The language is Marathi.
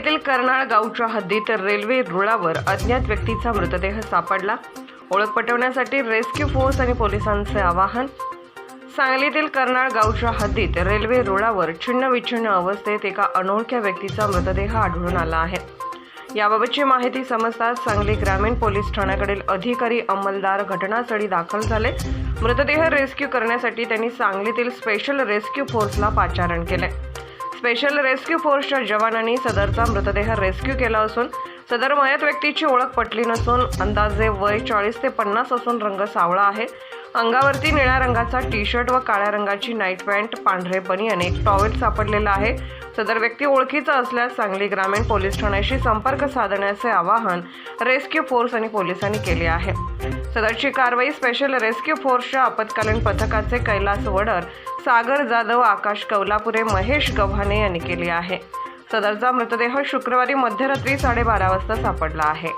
कर्नाळ गावच्या हद्दीत रेल्वे रुळावर अज्ञात व्यक्तीचा मृतदेह सापडला. ओळख पटवण्यासाठी रेस्क्यू फोर्स आणि पोलिसांचे आवाहन. सांगलीतील कर्नाळ गावच्या हद्दीत रेल्वे रुळावर छिन्नविच्छिन्न अवस्थेत एका अनोळख्या व्यक्तीचा मृतदेह आढळून आला आहे. याबाबतची माहिती समजताच सांगली ग्रामीण पोलीस ठाण्याकडील अधिकारी अंमलदार घटनास्थळी दाखल झाले. मृतदेह रेस्क्यू करण्यासाठी त्यांनी सांगलीतील स्पेशल रेस्क्यू फोर्सला पाचारण केले. स्पेशल रेस्क्यू फोर्सच्या जवानांनी सदरचा मृतदेह रेस्क्यू केला असून सदर मयत व्यक्तीची ओळख पटली नसून अंदाजे वय चाळीस ते पन्नास असून रंग सावळा आहे. अंगावरती निळ्या रंगाचा टी शर्ट व काळ्या रंगाची नाईट पॅन्ट पांढरे आणि एक टॉवेल सापडलेला आहे. सदर व्यक्ती ओळखीचा असल्यास सांगली ग्रामीण पोलीस ठाण्याशी संपर्क साधण्याचे आवाहन रेस्क्यू फोर्स आणि पोलिसांनी केले आहे. सदरची कारवाई स्पेशल रेस्क्यू फोर्सच्या आपत्कालीन पथकाचे कैलास वडर सागर जाधव आकाश कौलापुरे महेश गव्हाणे यांनी केली आहे. सदरचा मृतदेह शुक्रवारी मध्यरात्री साडेबारा वाजता सापडला आहे.